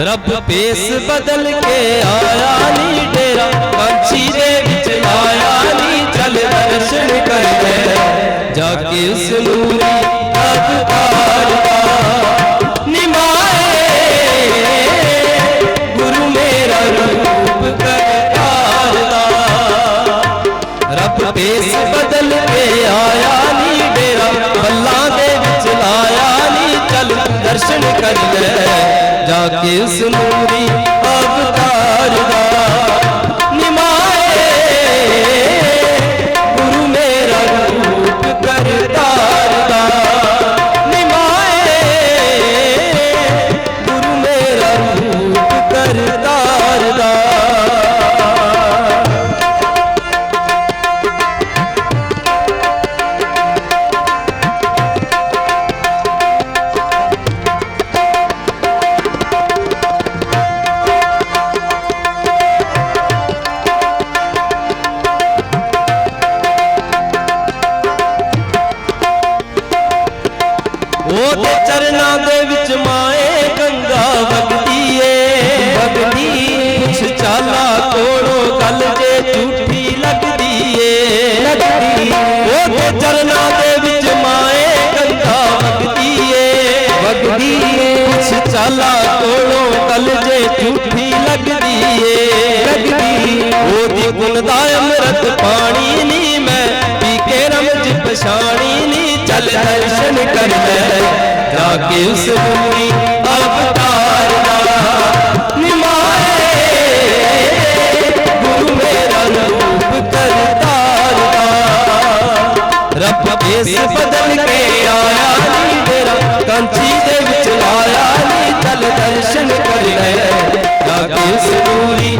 ਰੱਬ ਪੇਸ ਬਦਲ ਕੇ ਆਇਆ ਨੀ ਡੇਰਾ ਕਾਂਚੀ ਦੇ ਵਿੱਚ ਆਇਆ ਨੀ ਚਲ ਦਰਸ਼ਨ ਕਰ ਲੈ ਜਾ ਕੇ ਉਸ ਨੂਰੀ ਅਵਤਾਰ ਦਾ ਨਿਮਾਏ ਗੁਰੂ ਮੇਰਾ ਰੂਪ ਕਰਦਾ ਰੱਬ ਪੇਸ ਬਦਲ ਕੇ ਆਇਆ ਨੀ ਡੇਰਾ, ਬੱਲਾਂ ਦੇ ਵਿੱਚ ਆਇਆ ਨੀ ਚਲ ਦਰਸ਼ਨ ਕਰ ਲੈ ਜਾ ਕੇ ਉਸ ਨੂਰੀ ਉਹਦੇ ਚਰਨਾਂ ਦੇ ਵਿੱਚ ਮਾਏ ਗੰਗਾ ਵਗਦੀ ਏ ਵਗਦੀ ਕੁਛ ਚਾਲਾ ਕੋਲੋਂ ਗੱਲ ਜੇ ਝੂਠੀ ਲੱਗਦੀ ਏ ਲੱਗਦੀ ਉਹਦੇ ਚਰਨਾਂ ਦੇ ਵਿੱਚ ਮਾਏ ਗੰਗਾ ਵਗਦੀ ਏ ਵਗਦੀ ਕੁਛ ਚਾਲਾ ਕੋਲੋਂ ਗੱਲ ਜੇ ਝੂਠੀ ਲੱਗਦੀ ਏ ਲੱਗਦੀ ਉਹਦੀ ਗੁਣ ਦਾ ਅੰਮ੍ਰਿਤ ਪਾਣੀ ਨੀ ਮੈਂ, ਪੀ ਕੇ ਰਮਜ ਪਛਾਣੀ ਚੱਲ ਦਰਸ਼ਨ ਕਰ ਲੈ ਜਾ ਕੇ ਉਸ ਭੂਮੀ ਅਵਤਾਰ ਦਾ ਨਿਮਾਏ। ਗੁਰੂ ਮੇਰਾ ਰੂਪ ਕਰਤਾਰ ਦਾ ਰੱਬ ਇਸ ਬਦਲ ਕੇ ਆਇਆ ਨੀ ਤੇਰਾ ਕਾਂਚੀ ਦੇ ਵਿੱਚ ਲਾਇਆ ਨੀ ਚੱਲ ਦਰਸ਼ਨ ਕਰ ਲੈ। ਜਾ ਕੇ ਉਸ ਨੂਰੀ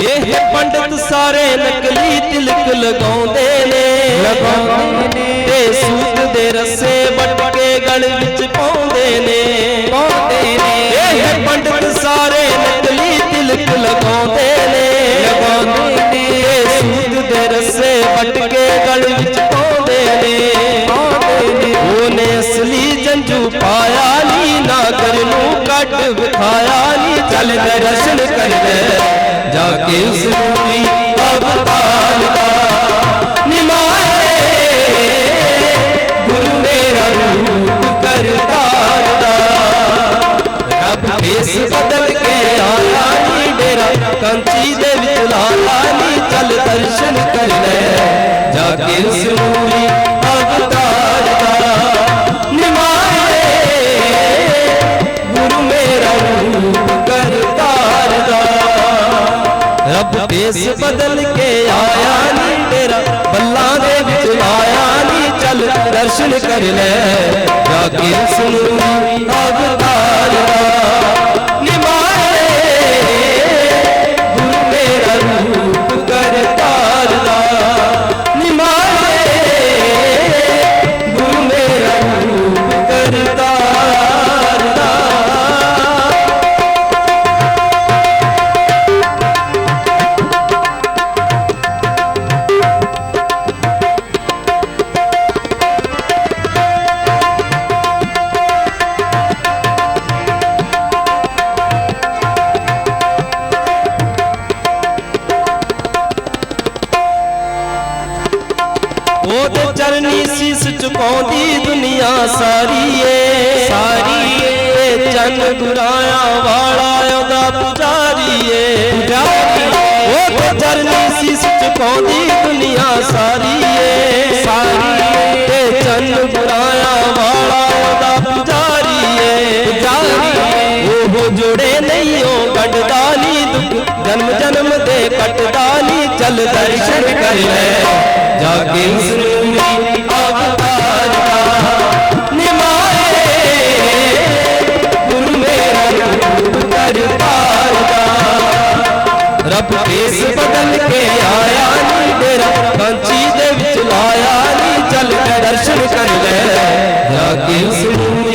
ਇਹ ਪੰਡਤ ਸਾਰੇ ਨਕਲੀ ਤਿਲਕ ਲਗਾਉਂਦੇ ਨੇ। ਲਗਾਉਂਦੇ ਨੇ। ਤੇ ਸੂਤ ਦੇ ਰੱਸੇ ਵੱਟ ਕੇ ਗਲ ਵਿੱਚ ਪਾਉਂਦੇ ਨੇ। ਪਾਉਂਦੇ ਨੇ। ਇਹ ਪੰਡਤ ਸਾਰੇ ਨਕਲੀ ਤਿਲਕ ਲਗਾਉਂਦੇ ਨੇ। ਲਗਾਉਂਦੇ ਨੇ। ਤੇ ਸੂਤ ਦੇ ਰੱਸੇ ਵੱਟ ਕੇ ਗਲ ਵਿੱਚ ਪਾਉਂਦੇ ਨੇ। ਪਾਉਂਦੇ ਨੇ। ਉਹਨੇ ਅਸਲੀ ਜੰਜੂ ਪਾਇਆ ਨੀ ਨਾਗਰ ਨੂੰ ਕੱਢ ਵਿਖਾਇਆ ਨੀ। ਚੱਲ ਦਰਸ਼ਨ ਕਰ ਲੈ ਜਾ ਕੇ ਉਸ ਅਵਤਾਰ ਦਾ ਨਿਮਾਏ ਗੁਰੂ ਮੇਰਾ ਰੂਪ ਕਰਤਾਰ ਦਾ। ਰੱਬ ਫੇਸ ਬਦਲ ਕੇ ਆਇਆ ਨੀ ਡੇਰਾ। ਕਾਂਚੀ ਦੇ ਵਿੱਚ ਲਾਇਆ ਨੀ ਚੱਲ ਦਰਸ਼ਨ ਕਰ ਲੈ ਜਾ ਕੇ ਉਸ ਰੱਬ ਬੇਸ ਬਦਲ ਕੇ ਆਇਆ ਨੀ ਤੇਰਾ, ਬੱਲਾਂ ਦੇ ਵਿੱਚ ਆਇਆ ਨੀ, ਚੱਲ ਦਰਸ਼ਨ ਕਰ ਲੈ। ਜਾ ਕੇ ਸੁਣੀ ਅਵਤਾਰ ਦਾ ਪਾਉਂਦੀ ਦੁਨੀਆ ਸਾਰੀ ਏ ਸਾਰੀ ਏ ਚੰਨ ਗੁਰਾਇਆ ਵਾਲਾ ਉਹਦਾ ਪੁਜਾਰੀ ਏ ਉਹ ਤੇ ਚਰਨੀ ਸਿਸ ਚ ਪਾਉਂਦੀ ਦੁਨੀਆ ਸਾਰੀ ਏ ਸਾਰੀ ਏ ਚੰਨ ਗੁਰਾਇਆ ਵਾਲਾ ਉਹਦਾ ਪੁਜਾਰੀ ਏ ਪੁਜਾਰੀ ਉਹ ਜੁੜੇ ਨਹੀਂ, ਉਹ ਕੱਢਦਾ ਨਹੀਂ ਦੁੱਖ। ਜਨਮ ਜਨਮ ਦੇ ਕੱਟਦਾ ਨਹੀਂ, ਚੱਲ ਦਰਸ਼ਨ ਕਰ ਲੈ। ਜਾ ਕੇ ਉਸ ਨੂੰ ਰੱਬ ਭੇਸ ਬਦਲ ਕੇ ਆਇਆ ਨੀ ਤੇਰਾ ਪੰਛੀ ਦੇ ਵਿੱਚ ਲਾਇਆ ਨੀ ਚੱਲ ਕੇ ਦਰਸ਼ਨ ਕਰ ਲੈ। ਜਾ ਕੇ ਉਸ ਨੂੰ